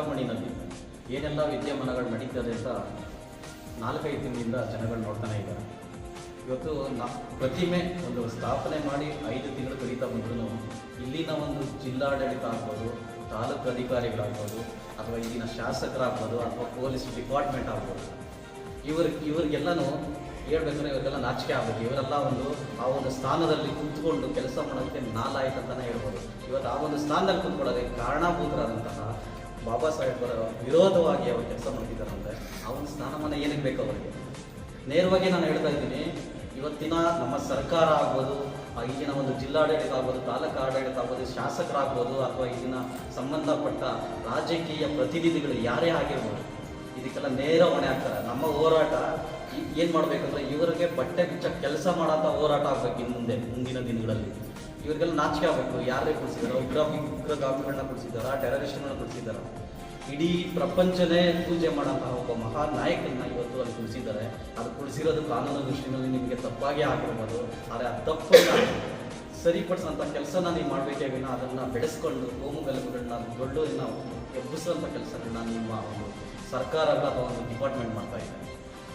ಚಿಂತಾಮಣಿನಲ್ಲಿ ಏನೆಲ್ಲ ವಿದ್ಯಮಾನಗಳು ನಡೀತದೆ ಅಂತ ನಾಲ್ಕೈದು ತಿಂಗಳಿಂದ ಜನಗಳು ನೋಡ್ತಾನೆ ಇದ್ದಾರೆ. ಇವತ್ತು ನಾ ಪ್ರತಿಮೆ ಒಂದು ಸ್ಥಾಪನೆ ಮಾಡಿ ಐದು ತಿಂಗಳು ಕಳೀತಾ ಬಂದ್ರೂ ಇಲ್ಲಿನ ಒಂದು ಜಿಲ್ಲಾಡಳಿತ ಆಗ್ಬೋದು, ತಾಲೂಕು ಅಧಿಕಾರಿಗಳಾಗ್ಬೋದು, ಅಥವಾ ಇಲ್ಲಿನ ಶಾಸಕರಾಗ್ಬೋದು, ಅಥವಾ ಪೊಲೀಸ್ ಡಿಪಾರ್ಟ್ಮೆಂಟ್ ಆಗ್ಬೋದು, ಇವ್ರ ಇವ್ರಿಗೆಲ್ಲನೂ ಹೇಳ್ಬೇಕಂದ್ರೆ ಇವರಿಗೆಲ್ಲ ನಾಚಿಕೆ ಆಗ್ಬೇಕು. ಇವರೆಲ್ಲ ಒಂದು ಆ ಒಂದು ಸ್ಥಾನದಲ್ಲಿ ಕುಂತ್ಕೊಂಡು ಕೆಲಸ ಮಾಡೋದಕ್ಕೆ ನಾಲಾಯ್ತು ಅಂತಲೇ ಹೇಳ್ಬೋದು. ಇವತ್ತು ಆ ಒಂದು ಸ್ಥಾನದಲ್ಲಿ ಕುಂತ್ಕೊಳ್ಳೋದಕ್ಕೆ ಕಾರಣಭೂತರಾದಂತಹ ಬಾಬಾ ಸಾಹೇಬರ ವಿರೋಧವಾಗಿ ಅವರು ಕೆಲಸ ಮಾಡ್ತಿದ್ದಾರಂದ್ರೆ ಆ ಒಂದು ಸ್ಥಾನಮಾನ ಏನಕ್ಕೆ ಬೇಕು ಅವರಿಗೆ? ನೇರವಾಗಿ ನಾನು ಹೇಳ್ತಾ ಇದ್ದೀನಿ, ಇವತ್ತಿನ ನಮ್ಮ ಸರ್ಕಾರ ಆಗ್ಬೋದು ಈಗಿನ ಒಂದು ಜಿಲ್ಲಾಡಳಿತ ಆಗ್ಬೋದು, ತಾಲೂಕು ಆಡಳಿತ ಆಗ್ಬೋದು, ಶಾಸಕರಾಗ್ಬೋದು, ಅಥವಾ ಈಗಿನ ಸಂಬಂಧಪಟ್ಟ ರಾಜಕೀಯ ಪ್ರತಿನಿಧಿಗಳು ಯಾರೇ ಆಗಿರ್ಬೋದು, ಇದಕ್ಕೆಲ್ಲ ನೇರ ಹೊಣೆ ಆಗ್ತಾರೆ. ನಮ್ಮ ಹೋರಾಟ ಏನು ಮಾಡ್ಬೇಕಂದ್ರೆ, ಇವರಿಗೆ ಬಟ್ಟೆ ಬಿಚ್ಚ ಕೆಲಸ ಮಾಡೋಂಥ ಹೋರಾಟ ಆಗ್ಬೇಕು ಇನ್ನು ಮುಂದೆ, ಮುಂದಿನ ದಿನಗಳಲ್ಲಿ. ಇವ್ರಿಗೆಲ್ಲ ನಾಚಿಕೆ ಆಗಬೇಕು. ಯಾರೇ ಕೊಡಿಸಿದಾರ, ಉಗ್ರ ಉಗ್ರಗಾಮಿಗಳನ್ನ ಕೊಡಿಸಿದಾರ, ಟೆರರಿಸ್ಟ್ಗಳನ್ನ ಕೊಡಿಸಿದಾರ? ಇಡೀ ಪ್ರಪಂಚನೇ ಪೂಜೆ ಮಾಡೋಂತಹ ಒಬ್ಬ ಮಹಾ ನಾಯಕನ್ನ ಇವತ್ತು ಅಲ್ಲಿ ಕುಡಿಸಿದ್ದಾರೆ. ಅದು ಕುಡಿಸಿರೋದು ಕಾನೂನು ದೃಷ್ಟಿನಲ್ಲಿ ನಿಮಗೆ ತಪ್ಪಾಗಿ ಆಗಿರ್ಬೋದು. ಆದರೆ ಆ ತಪ್ಪು ಸರಿಪಡಿಸುವಂಥ ಕೆಲಸನ ನೀವು ಮಾಡಬೇಕೇ ವಿನ ಅದನ್ನು ಬೆಳೆಸ್ಕೊಂಡು ಕೋಮು ಗಲಭೆಗಳನ್ನ ದೊಡ್ಡದನ್ನ ಎಬ್ಬಿಸುವಂಥ ಕೆಲಸಗಳನ್ನ ನಿಮ್ಮ ಒಂದು ಸರ್ಕಾರ ಅಥವಾ ಒಂದು ಡಿಪಾರ್ಟ್ಮೆಂಟ್ ಮಾಡ್ತಾ ಇದ್ದಾರೆ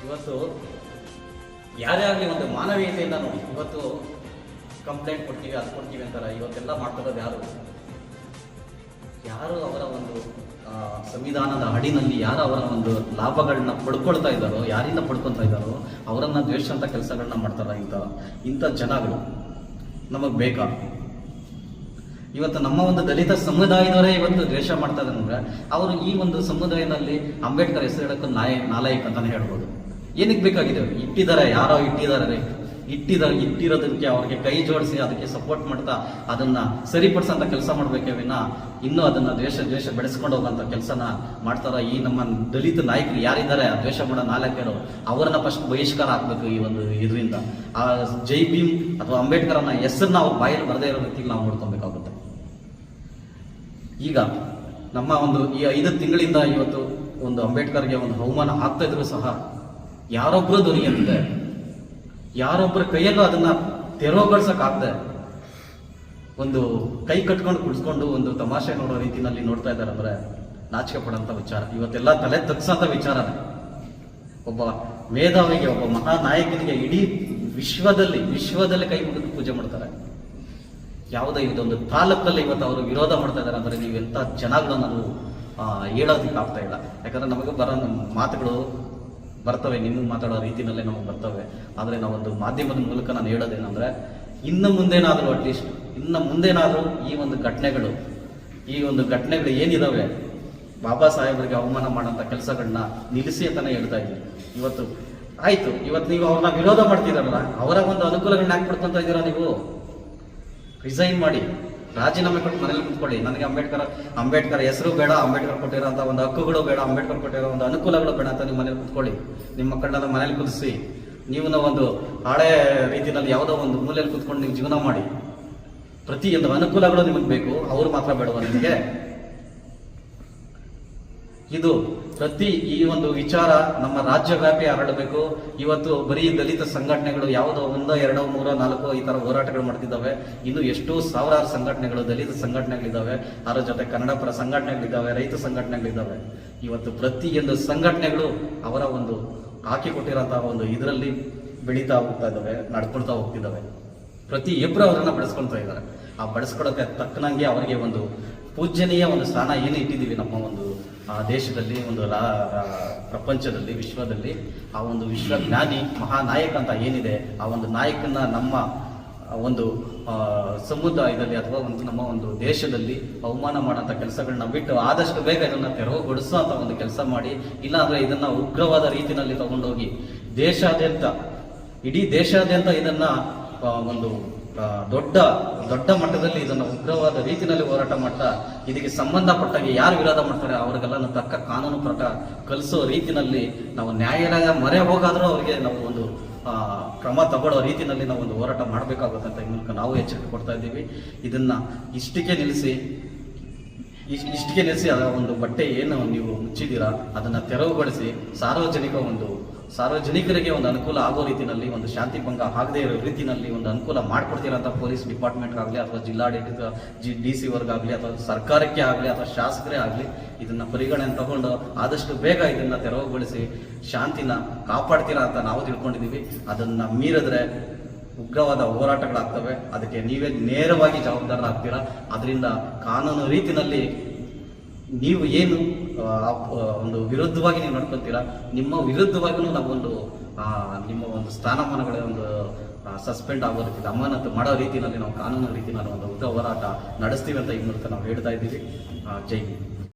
ಇವತ್ತು ಯಾರೇ ಆಗಲಿ ಒಂದು ಮಾನವೀಯತೆಯಿಂದ ನೋಡಿ. ಇವತ್ತು ಕಂಪ್ಲೇಂಟ್ ಕೊಡ್ತೀವಿ, ಅದು ಕೊಡ್ತೀವಿ ಅಂತಾರೆ. ಇವತ್ತೆಲ್ಲ ಮಾಡ್ತಿರೋದು ಯಾರು? ಯಾರು ಅವರ ಒಂದು ಸಂವಿಧಾನದ ಅಡಿನಲ್ಲಿ ಯಾರು ಅವರ ಒಂದು ಲಾಭಗಳನ್ನ ಪಡ್ಕೊಳ್ತಾ ಇದ್ದಾರೋ, ಯಾರಿಂದ ಪಡ್ಕೊಳ್ತಾ ಇದ್ದಾರೋ, ಅವರನ್ನ ದ್ವೇಷಂತ ಕೆಲಸಗಳನ್ನ ಮಾಡ್ತಾರ ಇಂಥ ಇಂಥ ಜನಗಳು. ನಮಗೆ ಬೇಕಾ? ಇವತ್ತು ನಮ್ಮ ಒಂದು ದಲಿತ ಸಮುದಾಯದವರೇ ಇವತ್ತು ದ್ವೇಷ ಮಾಡ್ತಾ ಇದ್ದಾರೆ ಅಂದ್ರೆ, ಅವರು ಈ ಒಂದು ಸಮುದಾಯದಲ್ಲಿ ಅಂಬೇಡ್ಕರ್ ಹೆಸರು ಹೇಳಕ್ಕೆ ನಾಯ, ನಾಲಾಯಕ್ ಅಂತಾನೆ ಹೇಳ್ಬೋದು. ಏನಕ್ಕೆ ಬೇಕಾಗಿದೆ? ಇಟ್ಟಿದ್ದಾರೆ, ಯಾರೋ ಇಟ್ಟಿದ್ದಾರೆ. ಇಟ್ಟಿದ್ದಾರೆ ಇಟ್ಟಿರೋದಕ್ಕೆ ಅವ್ರಿಗೆ ಕೈ ಜೋಡಿಸಿ ಅದಕ್ಕೆ ಸಪೋರ್ಟ್ ಮಾಡ್ತಾ ಅದನ್ನ ಸರಿಪಡಿಸೋಂಥ ಕೆಲಸ ಮಾಡಬೇಕೇ ವಿನ ಇನ್ನೂ ಅದನ್ನ ದ್ವೇಷ ದ್ವೇಷ ಬೆಳೆಸ್ಕೊಂಡು ಹೋಗೋಂಥ ಕೆಲಸನ ಮಾಡ್ತಾರ ಈ ನಮ್ಮ ದಲಿತ ನಾಯಕರು ಯಾರಿದ್ದಾರೆ? ಆ ದ್ವೇಷ ಮಾಡೋ ನಾಲ್ಕರು ಅವರನ್ನ ಫಸ್ಟ್ ಬಹಿಷ್ಕಾರ ಹಾಕಬೇಕು ಈ ಒಂದು ಇದರಿಂದ. ಆ ಜೈ ಭೀಮ್ ಅಥವಾ ಅಂಬೇಡ್ಕರ್ನ ಹೆಸರನ್ನ ಅವ್ರ ಬಾಯಲ್ಲಿ ಬರದೇ ಇರೋ ನಾವು ನೋಡ್ಕೊಬೇಕಾಗುತ್ತೆ. ಈಗ ನಮ್ಮ ಒಂದು ಈ ಐದು ತಿಂಗಳಿಂದ ಇವತ್ತು ಒಂದು ಅಂಬೇಡ್ಕರ್ಗೆ ಒಂದು ಅವಮಾನ ಆಗ್ತಾ ಇದ್ರು ಸಹ ಯಾರೊಬ್ಬರು ಧ್ವನಿ ಎತ್ತಿದೆ ಯಾರೊಬ್ಬರ ಕೈಯಲ್ಲೂ ಅದನ್ನ ತೆರವುಗೊಳಿಸಕ್ ಆಗ್ದೆ ಒಂದು ಕೈ ಕಟ್ಕೊಂಡು ಕುಡಿಸ್ಕೊಂಡು ಒಂದು ತಮಾಷೆ ನೋಡೋ ರೀತಿನಲ್ಲಿ ನೋಡ್ತಾ ಇದ್ದಾರೆ ಅಂದ್ರೆ ನಾಚಿಕೆ ಪಡೋಂಥ ವಿಚಾರ. ಇವತ್ತೆಲ್ಲ ತಲೆ ತಗ್ಸೋಂಥ ವಿಚಾರ ಒಬ್ಬ ಮೇಧಾವಿಗೆ ಒಬ್ಬ ಮಹಾನಾಯಕನಿಗೆ ಇಡೀ ವಿಶ್ವದಲ್ಲಿ ವಿಶ್ವದಲ್ಲಿ ಕೈ ಮುಗಿದು ಪೂಜೆ ಮಾಡ್ತಾರೆ. ಯಾವುದೇ ಇದೊಂದು ತಾಲೂಕಲ್ಲಿ ಇವತ್ತು ಅವರು ವಿರೋಧ ಮಾಡ್ತಾ ಇದ್ದಾರೆ ಅಂದ್ರೆ ನೀವು ಎಂಥ ಜನಗಳು ನಾವು ಆ, ಹೇಳೋದಕ್ಕೆ ಆಗ್ತಾ ಇಲ್ಲ. ಯಾಕಂದ್ರೆ ನಮಗೆ ಬರೋ ಮಾತುಗಳು ಬರ್ತವೆ ನಿಮ್ಮ ಮಾತಾಡೋ ರೀತಿಯಲ್ಲೇ ನಮಗೆ ಬರ್ತವೆ. ಆದರೆ ನಾವೊಂದು ಮಾಧ್ಯಮದ ಮೂಲಕ ನಾನು ಹೇಳೋದೇನಂದ್ರೆ, ಇನ್ನು ಮುಂದೇನಾದರೂ ಅಟ್ಲೀಸ್ಟ್ ಇನ್ನು ಮುಂದೇನಾದರೂ ಈ ಒಂದು ಘಟನೆಗಳು, ಈ ಒಂದು ಘಟನೆಗಳು ಏನಿದಾವೆ, ಬಾಬಾ ಸಾಹೇಬರಿಗೆ ಅವಮಾನ ಮಾಡೋಂಥ ಕೆಲಸಗಳನ್ನ ನಿಲ್ಲಿಸಿ ಅಂತಲೇ ಹೇಳ್ತಾ ಇದ್ದೀವಿ ಇವತ್ತು ಆಯಿತು, ಇವತ್ತು ನೀವು ಅವ್ರನ್ನ ವಿರೋಧ ಮಾಡ್ತಿದ್ದಾರಲ್ಲ, ಅವರ ಒಂದು ಅನುಕೂಲಗಳನ್ನ ಹಾಕ್ಬಿಡ್ತಂತ ಪಡ್ಕೊಂತ ಇದ್ದೀರಾ ನೀವು? ರಿಸೈನ್ ಮಾಡಿ. ರಾಜೀನಾಮೆ ಕೊಟ್ಟು ಮನೇಲಿ ಕುತ್ಕೊಳ್ಳಿ. ನನಗೆ ಅಂಬೇಡ್ಕರ್ ಅಂಬೇಡ್ಕರ್ ಹೆಸರು ಬೇಡ, ಅಂಬೇಡ್ಕರ್ ಕೊಟ್ಟಿರೋಂಥ ಒಂದು ಹಕ್ಕುಗಳು ಬೇಡ, ಅಂಬೇಡ್ಕರ್ ಕೊಟ್ಟಿರೋ ಒಂದು ಅನುಕೂಲಗಳು ಬೇಡ ಅಂತ ನಿಮ್ಮ ಮನೇಲಿ ಕುತ್ಕೊಳ್ಳಿ. ನಿಮ್ಮ ಮಕ್ಕಳನ್ನ ಮನೇಲಿ ಕುದಿಸಿ. ನೀವು ಒಂದು ಹಳೆ ರೀತಿಯಲ್ಲಿ ಯಾವುದೋ ಒಂದು ಮೂಲೆಯಲ್ಲಿ ಕುತ್ಕೊಂಡು ನೀವು ಜೀವನ ಮಾಡಿ. ಪ್ರತಿಯೊಂದು ಅನುಕೂಲಗಳು ನಿಮಗೆ ಬೇಕು. ಅವರು ಮಾತ್ರ ಬೇಡವ ನಿಮಗೆ? ಇದು ಪ್ರತಿ ಈ ಒಂದು ವಿಚಾರ ನಮ್ಮ ರಾಜ್ಯವ್ಯಾಪಿ ಹರಡಬೇಕು ಇವತ್ತು ಬರೀ ದಲಿತ ಸಂಘಟನೆಗಳು ಯಾವುದೋ ಒಂದೋ, ಎರಡೋ, ಮೂರೋ, ನಾಲ್ಕೋ ಈ ತರ ಹೋರಾಟಗಳು ಮಾಡ್ತಿದ್ದಾವೆ. ಇನ್ನು ಎಷ್ಟೋ ಸಾವಿರಾರು ಸಂಘಟನೆಗಳು ದಲಿತ ಸಂಘಟನೆಗಳಿದ್ದಾವೆ. ಅದರ ಜೊತೆ ಕನ್ನಡ ಪರ ಸಂಘಟನೆಗಳಿದ್ದಾವೆ, ರೈತ ಸಂಘಟನೆಗಳಿದ್ದಾವೆ. ಇವತ್ತು ಪ್ರತಿಯೊಂದು ಸಂಘಟನೆಗಳು ಅವರ ಒಂದು ಹಾಕಿಕೊಟ್ಟಿರೋಂತಹ ಒಂದು ಇದರಲ್ಲಿ ಬೆಳೀತಾ ಹೋಗ್ತಾ ಇದ್ದಾವೆ, ನಡ್ಕೊಳ್ತಾ ಹೋಗ್ತಿದ್ದಾವೆ. ಪ್ರತಿ ಅವರನ್ನ ಬೆಳೆಸ್ಕೊಳ್ತಾ ಇದ್ದಾರೆ. ಆ ಬಳಸ್ಕೊಳ್ಳೋಕೆ ತಕ್ಕನಂಗೆ ಅವರಿಗೆ ಒಂದು ಪೂಜ್ಯನೀಯ ಒಂದು ಸ್ಥಾನ ಏನು ಇಟ್ಟಿದ್ದೀವಿ ನಮ್ಮ ಒಂದು ಆ ದೇಶದಲ್ಲಿ ಒಂದು ಪ್ರಪಂಚದಲ್ಲಿ, ವಿಶ್ವದಲ್ಲಿ ಆ ಒಂದು ವಿಶ್ವಜ್ಞಾನಿ ಮಹಾನಾಯಕ ಅಂತ ಏನಿದೆ, ಆ ಒಂದು ನಾಯಕನ ನಮ್ಮ ಒಂದು ಸಮುದಾಯದಲ್ಲಿ ಅಥವಾ ಒಂದು ನಮ್ಮ ಒಂದು ದೇಶದಲ್ಲಿ ಅವಮಾನ ಮಾಡೋಂಥ ಕೆಲಸಗಳನ್ನ ಬಿಟ್ಟು ಆದಷ್ಟು ಬೇಗ ಇದನ್ನು ತೆರವುಗೊಳಿಸೋ ಅಂತ ಒಂದು ಕೆಲಸ ಮಾಡಿ, ಇಲ್ಲಾಂದರೆ ಇದನ್ನು ಉಗ್ರವಾದ ರೀತಿಯಲ್ಲಿ ತಗೊಂಡೋಗಿ ದೇಶಾದ್ಯಂತ, ಇಡೀ ದೇಶಾದ್ಯಂತ ಇದನ್ನು ಒಂದು ದೊಡ್ಡ ದೊಡ್ಡ ಮಟ್ಟದಲ್ಲಿ ಇದನ್ನ ಉಗ್ರವಾದ ರೀತಿಯಲ್ಲಿ ಹೋರಾಟ ಮಾಡ್ತಾ, ಇದಕ್ಕೆ ಸಂಬಂಧಪಟ್ಟಾಗೆ ಯಾರು ವಿರೋಧ ಮಾಡ್ತಾರೆ ಅವ್ರಿಗೆಲ್ಲ ತಕ್ಕ ಕಾನೂನು ಪ್ರಕಾರ ಕಲಿಸೋ ರೀತಿನಲ್ಲಿ ನಾವು ನ್ಯಾಯಾಲಯ ಮೊರೆ ಹೋಗಾದರೂ ಅವರಿಗೆ ನಾವು ಒಂದು ಕ್ರಮ ತಗೊಳ್ಳೋ ರೀತಿಯಲ್ಲಿ ನಾವು ಒಂದು ಹೋರಾಟ ಮಾಡಬೇಕಾಗುತ್ತೆ ಅಂತ ಮೂಲಕ ನಾವು ಎಚ್ಚರಿಕೆ ಕೊಡ್ತಾ ಇದ್ದೀವಿ. ಇದನ್ನ ಇಷ್ಟಕ್ಕೆ ನಿಲ್ಲಿಸಿ, ಇಷ್ಟು ಇಷ್ಟಿಗೆ ನಿಲ್ಲಿಸಿ ಅದರ ಒಂದು ಬಟ್ಟೆ ಏನು ನೀವು ಮುಚ್ಚಿದ್ದೀರಾ, ಅದನ್ನು ತೆರವುಗೊಳಿಸಿ, ಸಾರ್ವಜನಿಕ ಒಂದು ಸಾರ್ವಜನಿಕರಿಗೆ ಒಂದು ಅನುಕೂಲ ಆಗೋ ರೀತಿಯಲ್ಲಿ ಒಂದು ಶಾಂತಿ ಭಂಗ ಆಗದೇ ಇರೋ ರೀತಿಯಲ್ಲಿ ಒಂದು ಅನುಕೂಲ ಮಾಡಿಕೊಡ್ತಿರೋ ಪೊಲೀಸ್ ಪೊಲೀಸ್ ಡಿಪಾರ್ಟ್ಮೆಂಟ್ಗಾಗಲಿ ಅಥವಾ ಜಿಲ್ಲಾಡಳಿತ, ಜಿ, ಡಿ ಸಿ ವರ್ಗಾಗಲಿ ಅಥವಾ ಸರ್ಕಾರಕ್ಕೆ ಆಗಲಿ ಅಥವಾ ಶಾಸಕರೇ ಆಗಲಿ ಇದನ್ನ ಪರಿಗಣನೆ ತಗೊಂಡು ಆದಷ್ಟು ಬೇಗ ಇದನ್ನ ತೆರವುಗೊಳಿಸಿ ಶಾಂತಿನ ಕಾಪಾಡ್ತೀರಾ ಅಂತ ನಾವು ತಿಳ್ಕೊಂಡಿದ್ದೀವಿ. ಅದನ್ನ ಮೀರಿದ್ರೆ ಉಗ್ರವಾದ ಹೋರಾಟಗಳಾಗ್ತವೆ. ಅದಕ್ಕೆ ನೀವೇ ನೇರವಾಗಿ ಜವಾಬ್ದಾರರಾಗ್ತೀರಾ. ಅದರಿಂದ ಕಾನೂನು ರೀತಿನಲ್ಲಿ ನೀವು ಏನು ಒಂದು ವಿರುದ್ಧವಾಗಿ ನೀವು ನಡ್ಕೊತೀರಾ? ನಿಮ್ಮ ವಿರುದ್ಧವಾಗಿಯೂ ನಾವೊಂದು ನಿಮ್ಮ ಒಂದು ಸ್ಥಾನಮಾನಗಳ ಒಂದು ಸಸ್ಪೆಂಡ್ ಆಗೋ ರೀತಿ ಅಮಾನತು ಮಾಡೋ ರೀತಿಯಲ್ಲಿ ನಾವು ಕಾನೂನು ರೀತಿಯಲ್ಲಿ ಒಂದು ಹೋರಾಟ ನಡೆಸ್ತೀವಿ ಅಂತ ಈ ಮೂಲಕ ನಾವು ಹೇಳ್ತಾ ಇದ್ದೀವಿ. ಜೈ